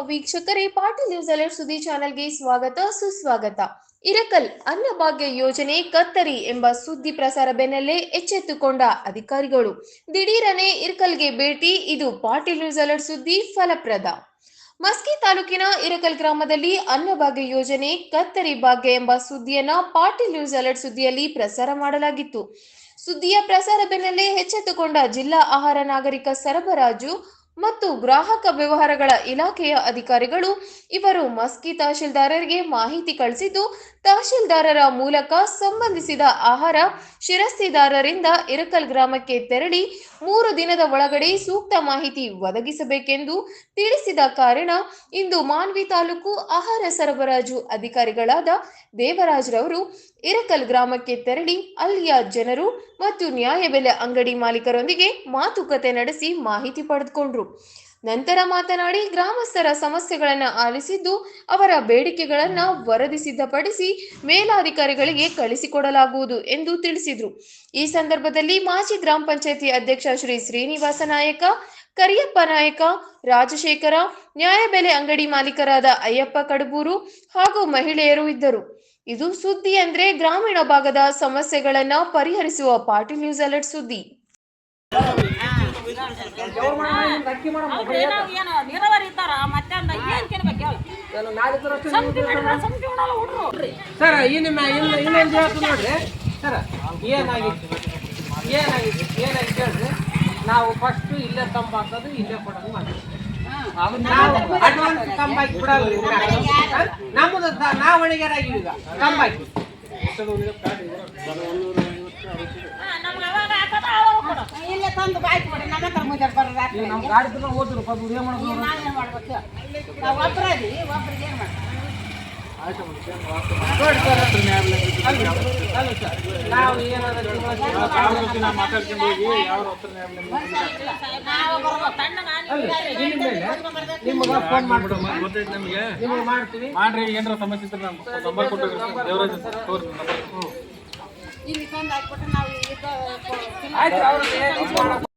ವೀಕ್ಷಕರೇ, Patil news alert ಸುದ್ದಿ ಚಾನೆಲ್ಗೆ ಸ್ವಾಗತ, ಸುಸ್ವಾಗತ. ಇರಕಲ್ ಅನ್ನಭಾಗ್ಯ ಯೋಜನೆ ಕತ್ತರಿ ಎಂಬ ಸುದ್ದಿ ಪ್ರಸಾರ ಬೆನ್ನಲ್ಲೇ ಎಚ್ಚೆತ್ತುಕೊಂಡ ಅಧಿಕಾರಿಗಳು. ದಿಢೀರನೆ ಇರಕಲ್ಗೆ ಭೇಟಿ, ಇದು ಪಾಟೀಲ್ ನ್ಯೂಸ್ ಅಲರ್ಟ್ ಸುದ್ದಿ ಫಲಪ್ರದ. ಮಸ್ಕಿ ತಾಲೂಕಿನ ಇರಕಲ್ ಗ್ರಾಮದಲ್ಲಿ ಅನ್ನಭಾಗ್ಯ ಯೋಜನೆ ಕತ್ತರಿ ಭಾಗ್ಯ ಎಂಬ ಸುದ್ದಿಯನ್ನ ಪಾಟೀಲ್ ನ್ಯೂಸ್ ಅಲರ್ಟ್ ಸುದ್ದಿಯಲ್ಲಿ ಪ್ರಸಾರ ಮಾಡಲಾಗಿತ್ತು. ಸುದ್ದಿಯ ಪ್ರಸಾರ ಬೆನ್ನಲ್ಲೇ ಎಚ್ಚೆತ್ತುಕೊಂಡ ಜಿಲ್ಲಾ ಆಹಾರ ನಾಗರಿಕ ಸರಬರಾಜು ಮತ್ತು ಗ್ರಾಹಕ ವ್ಯವಹಾರಗಳ ಇಲಾಖೆಯ ಅಧಿಕಾರಿಗಳು ಇವರು ಮಸ್ಕಿ ತಹಶೀಲ್ದಾರರಿಗೆ ಮಾಹಿತಿ ಕಳಿಸಿದ್ದು, ತಹಶೀಲ್ದಾರರ ಮೂಲಕ ಸಂಬಂಧಿಸಿದ ಆಹಾರ ಶಿರಸ್ತಿದಾರರಿಂದ ಇರಕಲ್ ಗ್ರಾಮಕ್ಕೆ ತೆರಳಿ ಮೂರು ದಿನದ ಒಳಗಡೆ ಸೂಕ್ತ ಮಾಹಿತಿ ಒದಗಿಸಬೇಕೆಂದು ತಿಳಿಸಿದ ಕಾರಣ ಇಂದು ಮಾನ್ವಿ ತಾಲೂಕು ಆಹಾರ ಸರಬರಾಜು ಅಧಿಕಾರಿಗಳಾದ ದೇವರಾಜ್ರವರು ಇರಕಲ್ ಗ್ರಾಮಕ್ಕೆ ತೆರಳಿ ಅಲ್ಲಿಯ ಜನರು ಮತ್ತು ನ್ಯಾಯಬೆಲೆ ಅಂಗಡಿ ಮಾಲೀಕರೊಂದಿಗೆ ಮಾತುಕತೆ ನಡೆಸಿ ಮಾಹಿತಿ ಪಡೆದುಕೊಂಡ್ರು. ನಂತರ ಮಾತನಾಡಿ, ಗ್ರಾಮಸ್ಥರ ಸಮಸ್ಯೆಗಳನ್ನು ಆಲಿಸಿದ್ದು, ಅವರ ಬೇಡಿಕೆಗಳನ್ನ ವರದಿ ಸಿದ್ಧಪಡಿಸಿ ಮೇಲಾಧಿಕಾರಿಗಳಿಗೆ ಕಳಿಸಿಕೊಡಲಾಗುವುದು ಎಂದು ತಿಳಿಸಿದರು. ಈ ಸಂದರ್ಭದಲ್ಲಿ ಮಾಜಿ ಗ್ರಾಮ ಪಂಚಾಯತಿ ಅಧ್ಯಕ್ಷ ಶ್ರೀ ಶ್ರೀನಿವಾಸ ನಾಯಕ, ಕರಿಯಪ್ಪ ನಾಯಕ, ರಾಜಶೇಖರ ನ್ಯಾಯಬೆಲೆ ಅಂಗಡಿ ಮಾಲೀಕರಾದ ಅಯ್ಯಪ್ಪ ಕಡಬೂರು ಹಾಗೂ ಮಹಿಳೆಯರು ಇದ್ದರು. ಇದು ಸುದ್ದಿ ಅಂದ್ರೆ ಗ್ರಾಮೀಣ ಭಾಗದ ಸಮಸ್ಯೆಗಳನ್ನ ಪರಿಹರಿಸುವ ಪಾರ್ಟಿ ನ್ಯೂಸ್ ಅಲರ್ಟ್ ಸುದ್ದಿ. ಅವ್ರು ಏನೋ ಏನೋ ನೀರಾವರಿ ಇದ್ದಾರ? ಮತ್ತೆ ಏನ್ ಕೇಳ್ಬೇಕು ಹೇಳು. ಸರ್ ಇನ್ನು ಇನ್ನು ಇನ್ನೊಂದು ಹೇಳ್ತು ನೋಡ್ರಿ. ಸರ್ ಏನಾಗಿತ್ತು? ಏನಾಗಿತ್ತು? ಏನಾಗಿತ್ತು ಹೇಳ್ರಿ? ನಾವು ಫಸ್ಟ್ ಇಲ್ಲೇ ತಂಬ ಹಾಕೋದು ಇಲ್ಲೇ ಕೊಡೋದು ಮಾಡಿ ನಾವು ಅಡ್ವಾನ್ಸ್ ತಂಬ ಹಾಕಿ ಬಿಡಲ್ರಿ ನಮ್ಮದು ನಾವು ಹೊಣೆಗಾರಾಗಿವಿ ಈಗ ತಂಬಾಕಿ ಇಲ್ಲೇ ತಂದು ನಮ್ಮ ಗಾಡಿ ಮಾಡೋದು ನಾವೇನ್ ಮಾಡ್ಬೇಕು ನಾವು ಒಬ್ಬರ ಇದೀವಿ ಒಬ್ರಿಗೆ ಏನ್ ಮಾಡ್ಬೇಕು? ಮಾಡ್ರಿ ಏನಾರ ಸಮಸ್ಯೆ ಇದ್ರೆ ನಂಬರ್ ಕೊಟ್ಟು ದೇವರಾಜ್ ತೋರಿಸಿ ನಂಬರ್ ಆಯ್ತು ಅವ್ರಿಗೆ